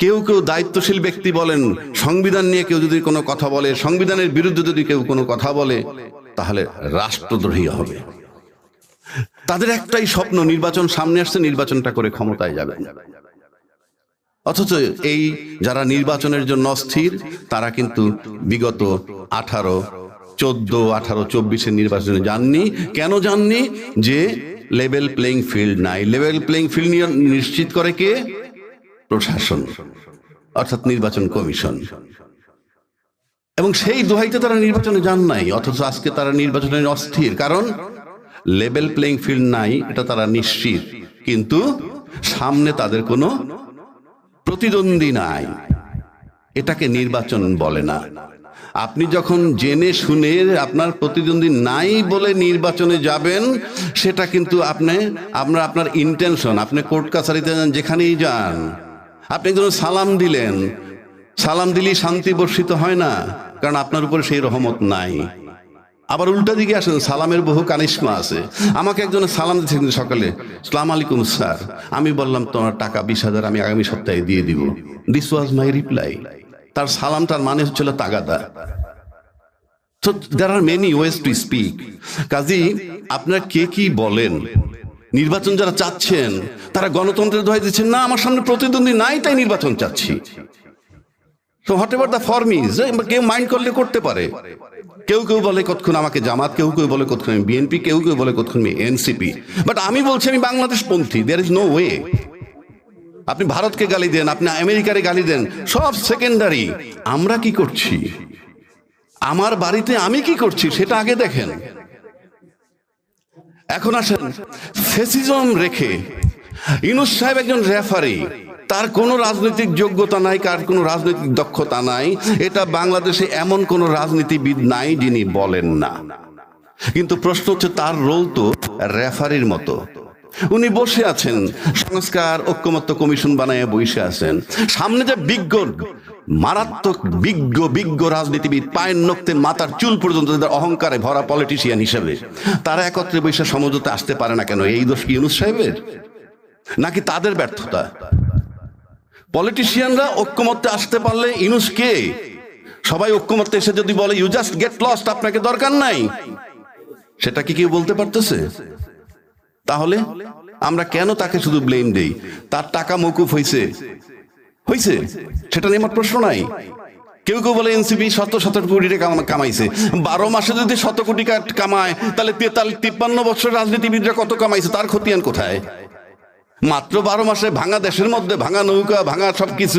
কেউ কেউ দায়িত্বশীল ব্যক্তি বলেন, সংবিধান নিয়ে কেউ যদি কোনো কথা বলে, সংবিধানের বিরুদ্ধে যদি কেউ কোনো কথা বলে, তাহলে রাষ্ট্রদ্রোহী হবে। তাদের একটাই স্বপ্ন, নির্বাচন সামনে আসছে, নির্বাচনটা করে ক্ষমতায় যাবে। অথচ এই যারা নির্বাচনের জন্য অস্থির, তারা কিন্তু বিগত আঠারো, চোদ্দ, আঠারো, চব্বিশের নির্বাচনে যাননি। কেন যাননি? যে লেভেল প্লেইং ফিল্ড নাই। লেভেল প্লেইং ফিল্ড নিশ্চিত করে কে? প্রশাসন, অর্থাৎ নির্বাচন কমিশন। এবং সেই দোহাইতে তারা নির্বাচনে যান নাই, অথচ আজকে তারা নির্বাচনে অস্থির। কারণ লেভেল প্লেইং ফিল্ড নাই, এটা তারা নিশ্চিত। কিন্তু সামনে তাদের কোনো প্রতিদ্বন্দ্বী নাই। এটাকে নির্বাচন বলে না। আপনি যখন জেনে শুনে আপনার প্রতিদ্বন্দ্বী নাই বলে নির্বাচনে যাবেন, সেটা কিন্তু আপনি, আপনার আপনার ইন্টেনশন আপনি কোর্ট কাছারিতে যান যেখানেই যান আপনি একজন সালাম দিলেন। সালাম দিলেই শান্তি বর্ষিত হয় না, কারণ আপনার উপরে সেই রহমত নাই। আবার উল্টা দিকে আসেন, সালামের বহু কানিসমা আছে। আমাকে একজন সালাম দিচ্ছেন সকালে, সালাম আলাইকুম স্যার, আমি বললাম, তোমার টাকা বিশ হাজার আমি আগামী সপ্তাহে দিয়ে দিব। দিস ওয়াজ মাই রিপ্লাই তার সালাম, তার মানে হচ্ছিল তাগাদা। তো there are many ways to speak Kazi, আপনারা কে কি বলেন? নির্বাচন যারা চাচ্ছেন, তারা গণতন্ত্রের দোহাই দিচ্ছেন, না, আমার সামনে প্রতিদ্বন্দ্বী নাই, তাই নির্বাচন চাচ্ছি। তো whatever the form is কেউ মাইন্ড করলে করতে পারে। কেউ কেউ বলে কতক্ষণ আমাকে জামাত, কেউ কেউ বলে কতক্ষণ আমি বিএনপি, কেউ কেউ বলে কতক্ষণ আমি এনসিপি। বাট আমি বলছি আমি বাংলাদেশ পন্থী দেয়ার ইজ নো ওয়ে আপনি ভারতকে গালি দেন, আপনি আমেরিকারে গালি দেন, সব সেকেন্ডারি আমরা কি করছি? আমার বাড়িতে আমি কি করছি, সেটা আগে দেখেন। এখন আসেন, ফেসিজম রেখে ইনুস সাহেব একজন রেফারি। তার কোনো রাজনৈতিক যোগ্যতা নাই, কার কোনো রাজনৈতিক দক্ষতা নাই। এটা বাংলাদেশে এমন কোনো রাজনীতিবিদ নাই যিনি বলেন না। কিন্তু প্রশ্ন হচ্ছে, তার রোল তো রেফারির মতো। উনি বসে আছেন, সংস্কার, ঐক্যমত্য কমিশন বানায় বসে আছেন। সামনে যে বিজ্ঞ মারাত্মক বিজ্ঞ বিজ্ঞ রাজনীতিবিদ পায়ের নক্তের মাথার চুল পর্যন্ত তাদের অহংকারে ভরা পলিটিশিয়ান হিসেবে। তারা একত্রে বসে সমঝোতে আসতে পারে না কেন? এই দোষ কি ইউনুস সাহেবের? নাকি তাদের ব্যর্থতা? পলিটিশিয়ানরা ঐক্যমত্যে আসতে পারলে ইনুস কে? সবাই ঐক্যমত্যে এসে যদি বলে ইউ জাস্ট গেট লস্ট আপনাকে দরকার নাই। সেটা কি কেউ বলতে পারতেছে? তাহলে আমরা কেন তাকে শুধু ব্লেম দেই? তার টাকা মকুফ হয়েছে হয়েছে সেটা নিয়ে আমার প্রশ্ন নাই। কেউ কেউ বলে এনসিপি শত শত কোটি টাকা কামাইছে। বারো মাসে যদি শত কোটি কামায়, তাহলে তেতাল তিপ্পান্ন বছর রাজনীতিবিদরা কত কামাইছে? তার খতিয়ান কোথায়? মাত্র বারো মাসে ভাঙা দেশের মধ্যে ভাঙা নৌকা, ভাঙা সবকিছু।